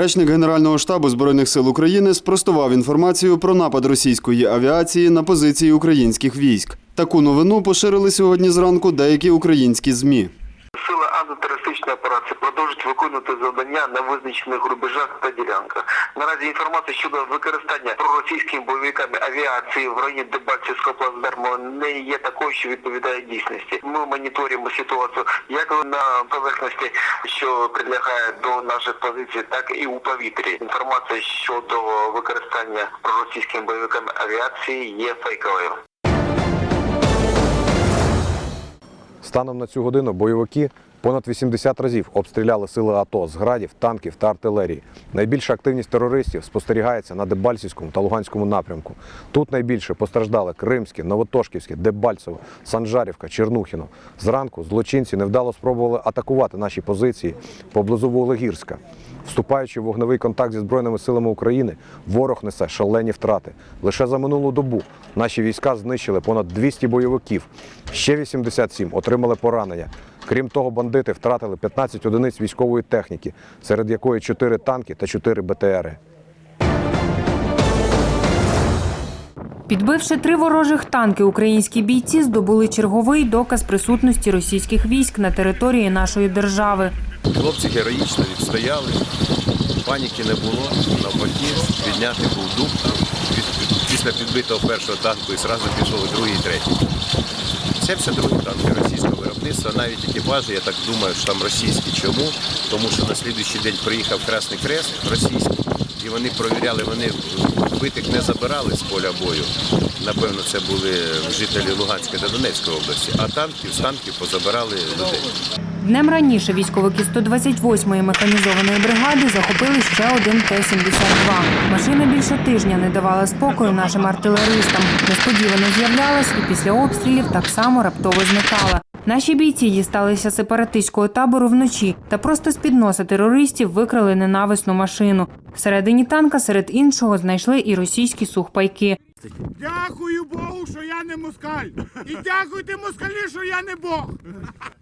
Речник Генерального штабу Збройних сил України спростував інформацію про напад російської авіації на позиції українських військ. Таку новину поширили сьогодні зранку деякі українські ЗМІ. Антитерористичної операції продовжують виконувати завдання на визначених рубежах та ділянках. Наразі інформація щодо використання проросійськими бойовиками авіації в районі Дебальцівського плацдарму не є такою, що відповідає дійсності. Ми моніторимо ситуацію як на поверхності, що прилягає до наших позицій, так і у повітрі. Інформація щодо використання проросійськими бойовиками авіації є фейковою. Станом на цю годину бойовики понад 80 разів обстріляли сили АТО з градів, танків та артилерії. Найбільша активність терористів спостерігається на Дебальцівському та Луганському напрямку. Тут найбільше постраждали Кримське, Новотошківське, Дебальцево, Санжарівка, Чернухіно. Зранку злочинці невдало спробували атакувати наші позиції поблизу Вуглегірська. Вступаючи в вогневий контакт зі Збройними силами України, ворог несе шалені втрати. Лише за минулу добу наші війська знищили понад 200 бойовиків. Ще 87 отримали поранення. Крім того, бандити втратили 15 одиниць військової техніки, серед якої 4 танки та 4 БТРи. Підбивши три ворожих танки, українські бійці здобули черговий доказ присутності російських військ на території нашої держави. Хлопці героїчно відстояли, паніки не було, навпаки, підняти був дух. Після підбитого першого танку і одразу пішов другий, і третій. 72 танки російського виробництва, навіть екіпажі, я так думаю, що там російські. Чому? Тому що на слідуючий день приїхав Красний Крест російський, і вони провіряли, вони вбитих не забирали з поля бою. Напевно, це були жителі Луганської та Донецької області, а танків з танків позабирали людей. Днем раніше військовики 128-ї механізованої бригади захопили ще один Т-72. Машина більше тижня не давала спокою нашим артилеристам. Несподівано з'являлась і після обстрілів так само раптово зникала. Наші бійці дісталися сепаратистського табору вночі та просто з-під носа терористів викрали ненависну машину. Всередині танка серед іншого знайшли і російські сухпайки. Дякую Богу, що я не москаль. І дякуйте москалі, що я не Бог.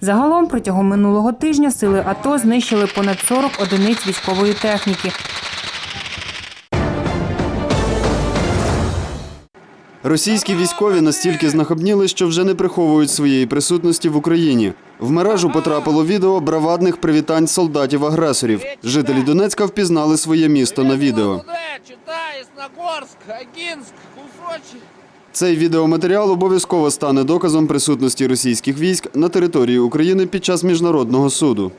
Загалом протягом минулого тижня сили АТО знищили понад 40 одиниць військової техніки. Російські військові настільки знахабніли, що вже не приховують своєї присутності в Україні. В мережу потрапило відео бравадних привітань солдатів-агресорів. Жителі Донецька впізнали своє місто на відео. Цей відеоматеріал обов'язково стане доказом присутності російських військ на території України під час міжнародного суду.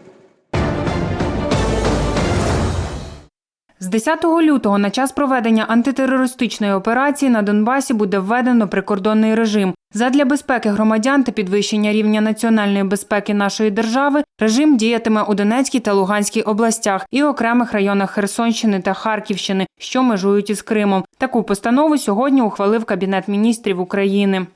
З 10 лютого на час проведення антитерористичної операції на Донбасі буде введено прикордонний режим. Задля безпеки громадян та підвищення рівня національної безпеки нашої держави режим діятиме у Донецькій та Луганській областях і окремих районах Херсонщини та Харківщини, що межують із Кримом. Таку постанову сьогодні ухвалив Кабінет міністрів України.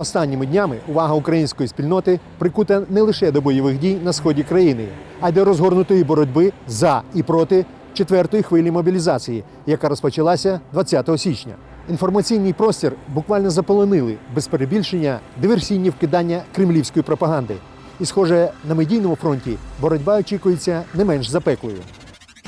Останніми днями увага української спільноти прикута не лише до бойових дій на сході країни, а й до розгорнутої боротьби за і проти четвертої хвилі мобілізації, яка розпочалася 20 січня. Інформаційний простір буквально заполонили без перебільшення диверсійні вкидання кремлівської пропаганди. І, схоже, на медійному фронті боротьба очікується не менш запеклою.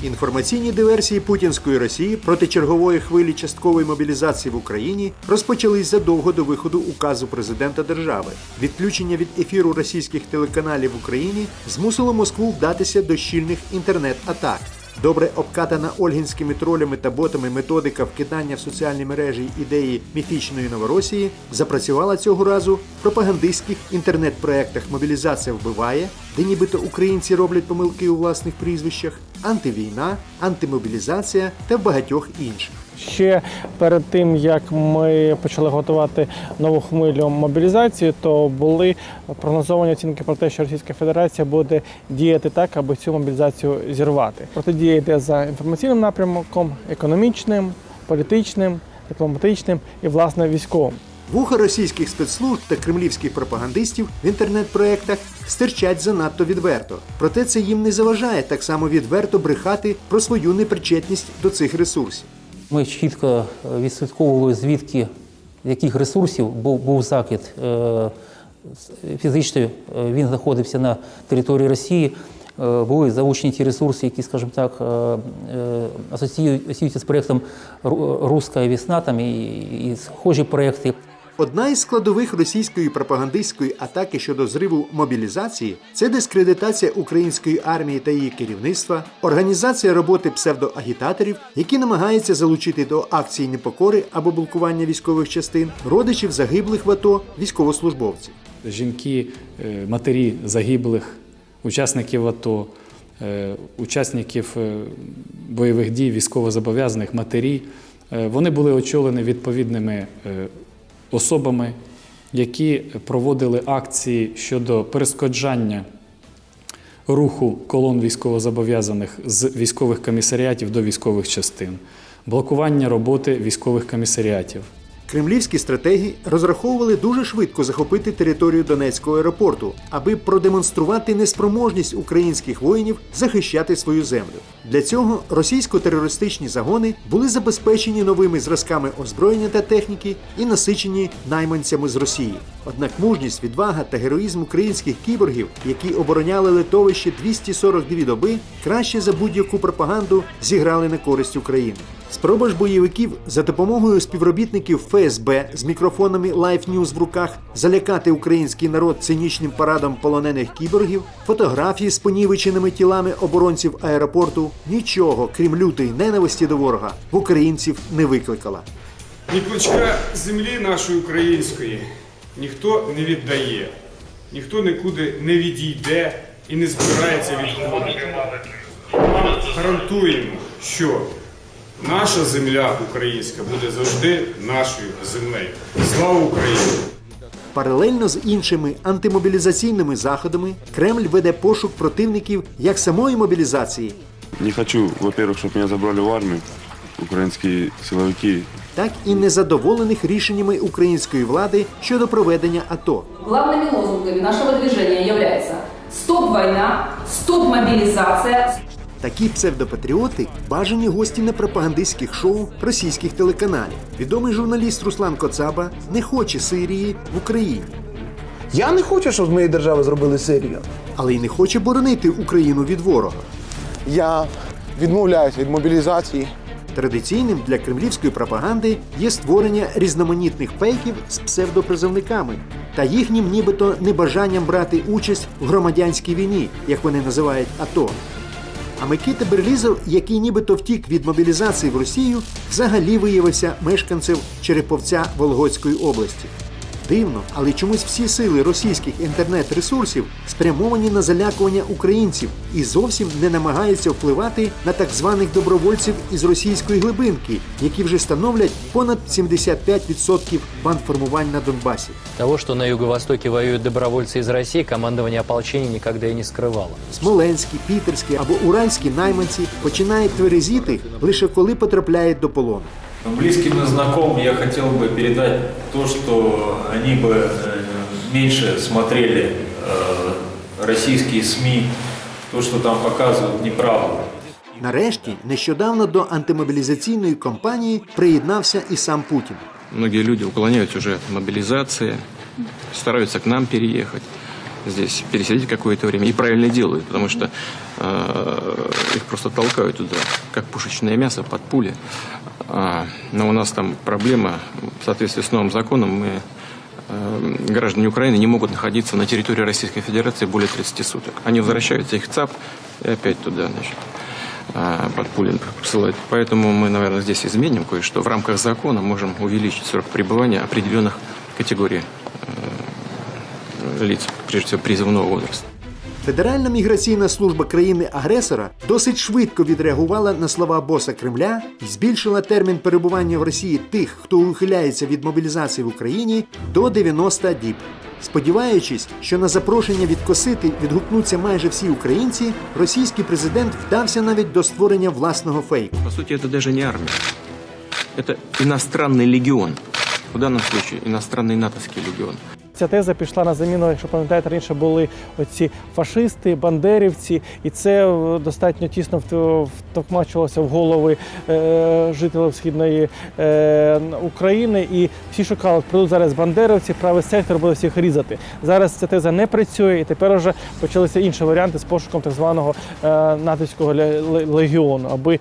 Інформаційні диверсії путінської Росії проти чергової хвилі часткової мобілізації в Україні розпочались задовго до виходу указу президента держави. Відключення від ефіру російських телеканалів в Україні змусило Москву вдатися до щільних інтернет-атак. Добре обкатана ольгінськими тролями та ботами методика вкидання в соціальні мережі ідеї міфічної Новоросії запрацювала цього разу в пропагандистських інтернет-проектах Мобілізація вбиває, де нібито українці роблять помилки у власних прізвищах, антивійна, антимобілізація та в багатьох інших. Ще перед тим як ми почали готувати нову хвилю мобілізації, то були прогнозовані оцінки про те, що Російська Федерація буде діяти так, аби цю мобілізацію зірвати. Протидія йде за інформаційним напрямком, економічним, політичним, дипломатичним і власне військовим. Вуха російських спецслужб та кремлівських пропагандистів в інтернет-проектах стирчать занадто відверто. Проте це їм не заважає так само відверто брехати про свою непричетність до цих ресурсів. Ми чітко е, відслідковували, звідки яких ресурсів був, був закид. Е, Фізично е, він знаходився на території Росії. були залучені ті ресурси, які, скажімо так, асоціюють- асоціюються з проєктом Руська весна там, і, і схожі проєкти. Одна із складових російської пропагандистської атаки щодо зриву мобілізації це дискредитація української армії та її керівництва, організація роботи псевдоагітаторів, які намагаються залучити до акцій непокори або блокування військових частин родичів загиблих в АТО військовослужбовців. Жінки, е, матері загиблих, учасників АТО, е, учасників е, бойових дій, військовозобов'язаних, матері, вони були очолені відповідними особами, які проводили акції щодо перешкоджання руху колон військовозобов'язаних з військових комісаріатів до військових частин, блокування роботи військових комісаріатів. Кремлівські стратеги розраховували дуже швидко захопити територію Донецького аеропорту, аби продемонструвати неспроможність українських воїнів захищати свою землю. Для цього російсько-терористичні загони були забезпечені новими зразками озброєння та техніки і насичені найманцями з Росії. Однак мужність, відвага та героїзм українських кіборгів, які обороняли литовище 242 доби, краще за будь-яку пропаганду зіграли на користь України. Спроба ж бойовиків за допомогою співробітників ФСБ з мікрофонами Live News в руках залякати український народ цинічним парадом полонених кіборгів, фотографії з понівеченими тілами оборонців аеропорту нічого, крім лютої ненависті до ворога, в українців не викликала. Ні клочка землі нашої української ніхто не віддає, ніхто нікуди не відійде і не збирається відходити. Гарантуємо, що наша земля українська буде завжди нашою землею. Слава Україні! Паралельно з іншими антимобілізаційними заходами Кремль веде пошук противників як самої мобілізації, Не хочу, во-первых, чтобы меня забрали в армию, украинские силовики. так і незадоволених рішеннями української влади щодо проведення АТО. Главными лозунгами нашего движения является «Стоп война», «Стоп мобилизация», Такі псевдопатріоти бажані гості на пропагандистських шоу російських телеканалів. Відомий журналіст Руслан Коцаба не хоче Сирії в Україні, Я не хочу, щоб з моєї держави зробили Сирію. але й не хоче боронити Україну від ворога. Я відмовляюся від мобілізації. Традиційним для кремлівської пропаганди є створення різноманітних фейків з псевдопризовниками та їхнім нібито небажанням брати участь в громадянській війні, як вони називають АТО. А Микита Берлізов, який нібито втік від мобілізації в Росію, взагалі виявився мешканцем Череповця Вологодської області. Дивно, але чомусь всі сили російських інтернет-ресурсів спрямовані на залякування українців і зовсім не намагаються впливати на так званих добровольців із російської глибинки, які вже становлять понад 75% бандформувань на Донбасі. Того, что на юго-востоке воюют добровольцы из России, командование ополчения никогда и не скрывало. Смоленські, пітерські або уранські найманці починають тверезіти лише коли потрапляють до полону. Близким и знакомым я хотел бы передать то, что они бы э, меньше смотрели э, российские СМИ, то, что там показывают неправду. Нарешті, нещодавно до антимобілізаційної кампанії приєднався і сам Путін. Многие люди уклоняются уже от мобилизации, стараются к нам переехать, здесь пересидеть какое-то время. И правильно делают, потому что э, их просто толкают туда, как пушечное мясо под пули. А, но у нас там проблема, в соответствии с новым законом, мы, э, граждане Украины не могут находиться на территории Российской Федерации более 30 суток. Они возвращаются, их ЦАП, и опять туда, значит, а, под пули посылают. Поэтому мы, наверное, здесь изменим кое-что. В рамках закона можем увеличить срок пребывания определенных категорий э, лиц, прежде всего призывного возраста. Федеральна міграційна служба країни-агресора досить швидко відреагувала на слова боса Кремля і збільшила термін перебування в Росії тих, хто ухиляється від мобілізації в Україні, до 90 діб. Сподіваючись, що на запрошення відкосити відгукнуться майже всі українці, російський президент вдався навіть до створення власного фейку. По сути, это даже не армия. Это иностранный легион. В данном случае иностранный натовский легион. ця теза пішла на заміну, якщо пам'ятаєте, раніше були оці фашисти, бандерівці, і це е, достатньо тісно вт- втокмачувалося в голови е, жителів східної е, України. І всі шукали, прийдуть зараз бандерівці, правий сектор буде всіх різати. Зараз ця теза не працює, і тепер вже почалися інші варіанти з пошуком так званого натовського ле- ле- легіону, аби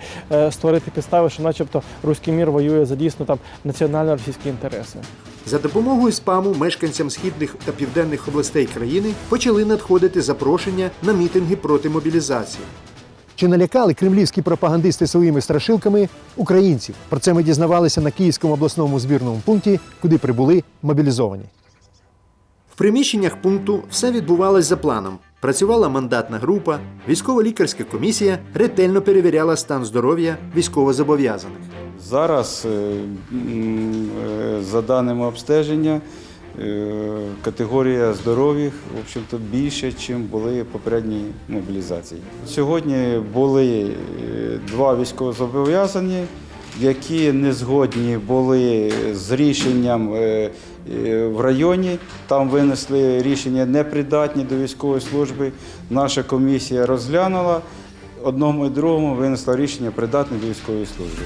створити підстави, що, начебто, руський мір воює за дійсно там національно-російські інтереси. За допомогою спаму мешканцям східних та південних областей країни почали надходити запрошення на мітинги проти мобілізації. Чи налякали кремлівські пропагандисти своїми страшилками українців? Про це ми дізнавалися на Київському обласному збірному пункті, куди прибули мобілізовані. В приміщеннях пункту все відбувалось за планом. Працювала мандатна група, військово-лікарська комісія ретельно перевіряла стан здоров'я військовозобов'язаних. Зараз, е, е, за даними обстеження, е, категорія общем-то, більше, ніж були попередні мобілізації. Сьогодні були два військовозобов'язані, які не згодні були з рішенням в районі. Там винесли рішення непридатні до військової служби. Наша комісія розглянула. Одному і другому винесла рішення придатне до військової служби.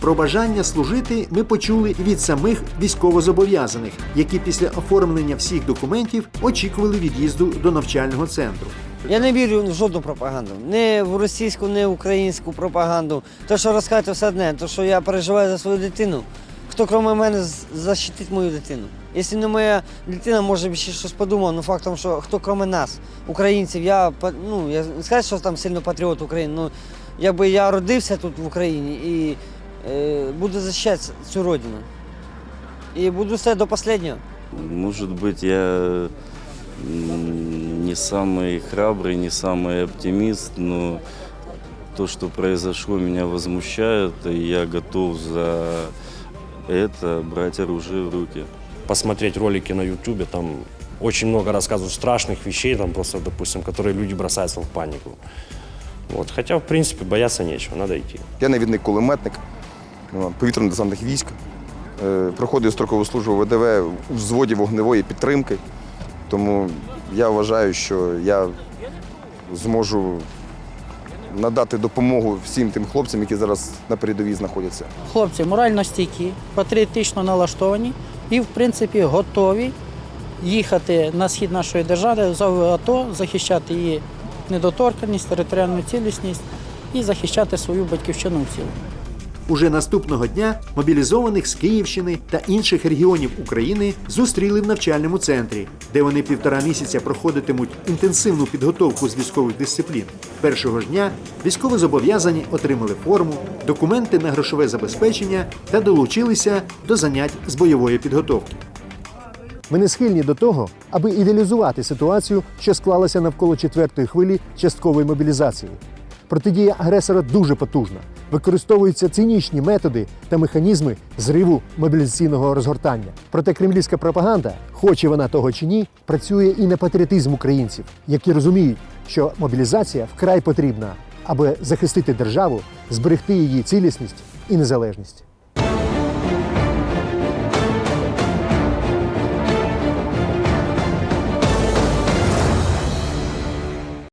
Про бажання служити ми почули від самих військовозобов'язаних, які після оформлення всіх документів очікували від'їзду до навчального центру. Я не вірю в жодну пропаганду. Ні в російську, ні в українську пропаганду. То, що розказуєте все одне, то що я переживаю за свою дитину. Хто крім мене з- захистить мою дитину? Якщо не моя дитина, може ще щось подумав, ну фактом, що хто крім нас, українців, я ну я не скажу, що там сильно патріот України, ну якби я родився тут в Україні і буду захищати цю родину. І буду все до останнього. Может быть, я не самый храбрый, не самый оптимист, но то, что произошло, меня возмущает, и я готов за это брать оружие в руки. посмотреть ролики на Ютубе, там очень много рассказывают страшных вещей, там просто, допустим, которые люди бросаются в панику. Вот. Хотя, в принципе, бояться нечего, надо идти. Я навідник кулеметник повітряно-десантних військ. Е, Проходив строкову службу ВДВ у взводі вогневої підтримки. Тому я вважаю, що я зможу надати допомогу всім тим хлопцям, які зараз на передовій знаходяться. Хлопці морально стійкі, патріотично налаштовані і, в принципі, готові їхати на схід нашої держави в АТО, захищати її недоторканність, територіальну цілісність і захищати свою батьківщину в цілому. Уже наступного дня мобілізованих з Київщини та інших регіонів України зустріли в навчальному центрі, де вони півтора місяця проходитимуть інтенсивну підготовку з військових дисциплін. Першого ж дня військовозобов'язані отримали форму, документи на грошове забезпечення та долучилися до занять з бойової підготовки. Ми не схильні до того, аби ідеалізувати ситуацію, що склалася навколо четвертої хвилі часткової мобілізації. Протидія агресора дуже потужна. Використовуються цинічні методи та механізми зриву мобілізаційного розгортання. Проте кремлівська пропаганда, хоче вона того чи ні, працює і на патріотизм українців, які розуміють, що мобілізація вкрай потрібна, аби захистити державу, зберегти її цілісність і незалежність.